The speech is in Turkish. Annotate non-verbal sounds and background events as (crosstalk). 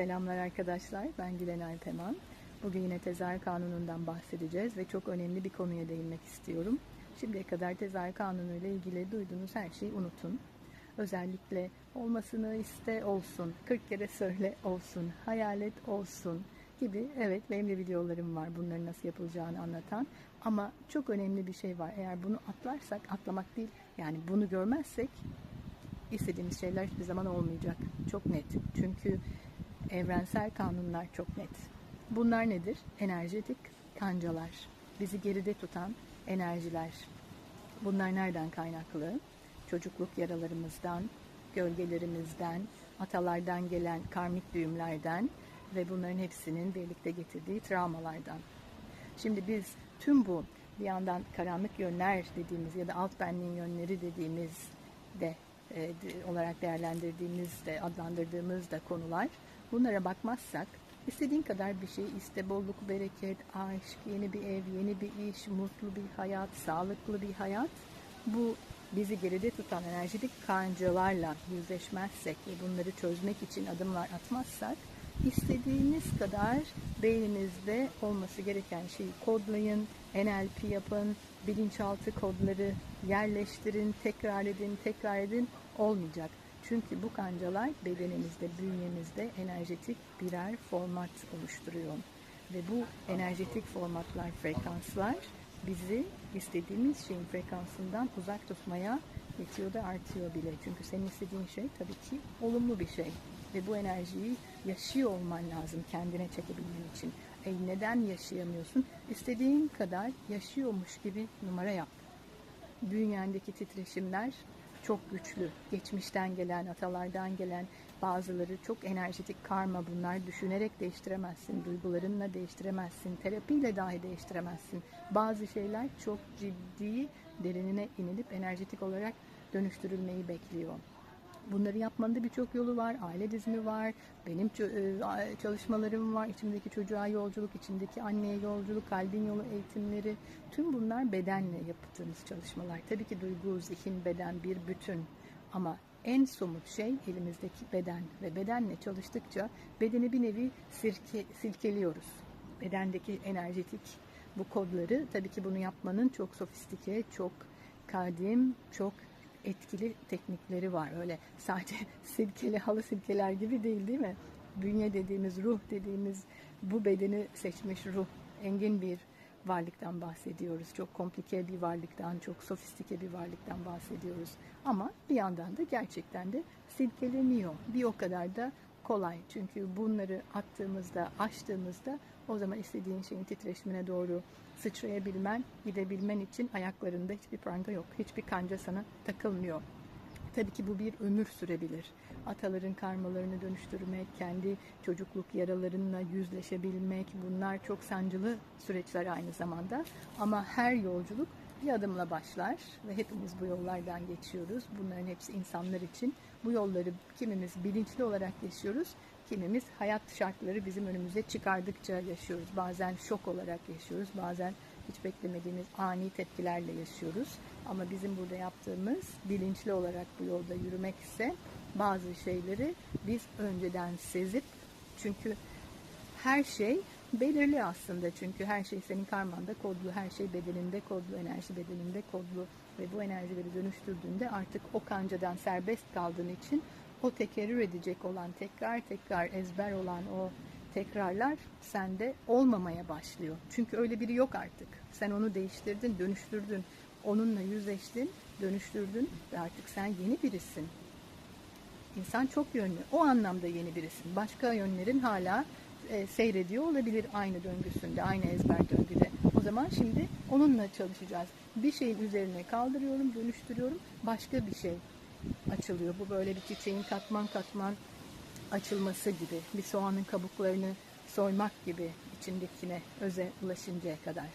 Selamlar arkadaşlar. Ben Gülen Alpeman. Bugün yine tezahür kanunundan bahsedeceğiz ve çok önemli bir konuya değinmek istiyorum. Şimdiye kadar tezahür kanunu ile ilgili duyduğunuz her şeyi unutun. Özellikle olmasını iste olsun, 40 kere söyle olsun, hayal et olsun gibi evet benim de videolarım var bunların nasıl yapılacağını anlatan. Ama çok önemli bir şey var. Eğer bunu atlarsak, atlamak değil yani bunu görmezsek istediğimiz şeyler hiçbir zaman olmayacak. Çok net. Çünkü evrensel kanunlar çok net. Bunlar nedir? Enerjetik kancalar. Bizi geride tutan enerjiler. Bunlar nereden kaynaklı? Çocukluk yaralarımızdan, gölgelerimizden, atalardan gelen karmik düğümlerden ve bunların hepsinin birlikte getirdiği travmalardan. Şimdi biz tüm bu bir yandan karanlık yönler dediğimiz ya da alt benliğin yönleri dediğimiz de e, olarak değerlendirdiğimiz de adlandırdığımız da konular bunlara bakmazsak istediğin kadar bir şey iste. Bolluk bereket aşk yeni bir ev yeni bir iş mutlu bir hayat sağlıklı bir hayat. Bu bizi geride tutan enerjik karıncalarla yüzleşmezsek ve bunları çözmek için adımlar atmazsak istediğiniz kadar beyninizde olması gereken şeyi kodlayın, NLP yapın, bilinçaltı kodları yerleştirin, tekrar edin, tekrar edin. Olmayacak. Çünkü bu kancalar bedenimizde, bünyemizde enerjetik birer format oluşturuyor. Ve bu enerjetik formatlar, frekanslar bizi istediğimiz şeyin frekansından uzak tutmaya yetiyor da artıyor bile. Çünkü senin istediğin şey tabii ki olumlu bir şey. Ve bu enerjiyi yaşıyor olman lazım kendine çekebilmen için. E neden yaşayamıyorsun? İstediğin kadar yaşıyormuş gibi numara yap. Bünyendeki titreşimler çok güçlü. Geçmişten gelen, atalardan gelen bazıları çok enerjetik karma bunlar. Düşünerek değiştiremezsin, duygularınla değiştiremezsin, terapiyle dahi değiştiremezsin. Bazı şeyler çok ciddi, derinine inilip enerjetik olarak dönüştürülmeyi bekliyor. Bunları yapmanın da birçok yolu var. Aile dizimi var. Benim e, çalışmalarım var. İçimdeki çocuğa yolculuk, içindeki anneye yolculuk, kalbin yolu eğitimleri. Tüm bunlar bedenle yaptığımız çalışmalar. Tabii ki duygu, zihin, beden bir bütün. Ama en somut şey elimizdeki beden ve bedenle çalıştıkça bedeni bir nevi sirke, silkeliyoruz. Bedendeki enerjetik bu kodları tabii ki bunu yapmanın çok sofistike, çok kadim, çok etkili teknikleri var. Öyle sadece (laughs) silkeli halı silkeler gibi değil değil mi? Bünye dediğimiz, ruh dediğimiz bu bedeni seçmiş ruh, engin bir varlıktan bahsediyoruz. Çok komplike bir varlıktan, çok sofistike bir varlıktan bahsediyoruz. Ama bir yandan da gerçekten de silkeleniyor. Bir o kadar da kolay. Çünkü bunları attığımızda, açtığımızda o zaman istediğin şeyin titreşimine doğru sıçrayabilmen, gidebilmen için ayaklarında hiçbir pranga yok. Hiçbir kanca sana takılmıyor. Tabii ki bu bir ömür sürebilir. Ataların karmalarını dönüştürmek, kendi çocukluk yaralarınla yüzleşebilmek bunlar çok sancılı süreçler aynı zamanda. Ama her yolculuk bir adımla başlar ve hepimiz bu yollardan geçiyoruz. Bunların hepsi insanlar için. Bu yolları kimimiz bilinçli olarak yaşıyoruz, kimimiz hayat şartları bizim önümüze çıkardıkça yaşıyoruz. Bazen şok olarak yaşıyoruz, bazen hiç beklemediğimiz ani tepkilerle yaşıyoruz. Ama bizim burada yaptığımız bilinçli olarak bu yolda yürümek ise bazı şeyleri biz önceden sezip çünkü her şey belirli aslında çünkü her şey senin karmanda kodlu, her şey bedeninde kodlu, enerji bedeninde kodlu ve bu enerjileri dönüştürdüğünde artık o kancadan serbest kaldığın için o tekerrür edecek olan tekrar tekrar ezber olan o tekrarlar sende olmamaya başlıyor. Çünkü öyle biri yok artık. Sen onu değiştirdin, dönüştürdün. Onunla yüzleştin, dönüştürdün ve artık sen yeni birisin. İnsan çok yönlü. O anlamda yeni birisin. Başka yönlerin hala e, seyrediyor olabilir aynı döngüsünde, aynı ezber döngüde. O zaman şimdi onunla çalışacağız. Bir şeyin üzerine kaldırıyorum, dönüştürüyorum. Başka bir şey açılıyor. Bu böyle bir çiçeğin katman katman açılması gibi. Bir soğanın kabuklarını soymak gibi içindekine öze ulaşıncaya kadar.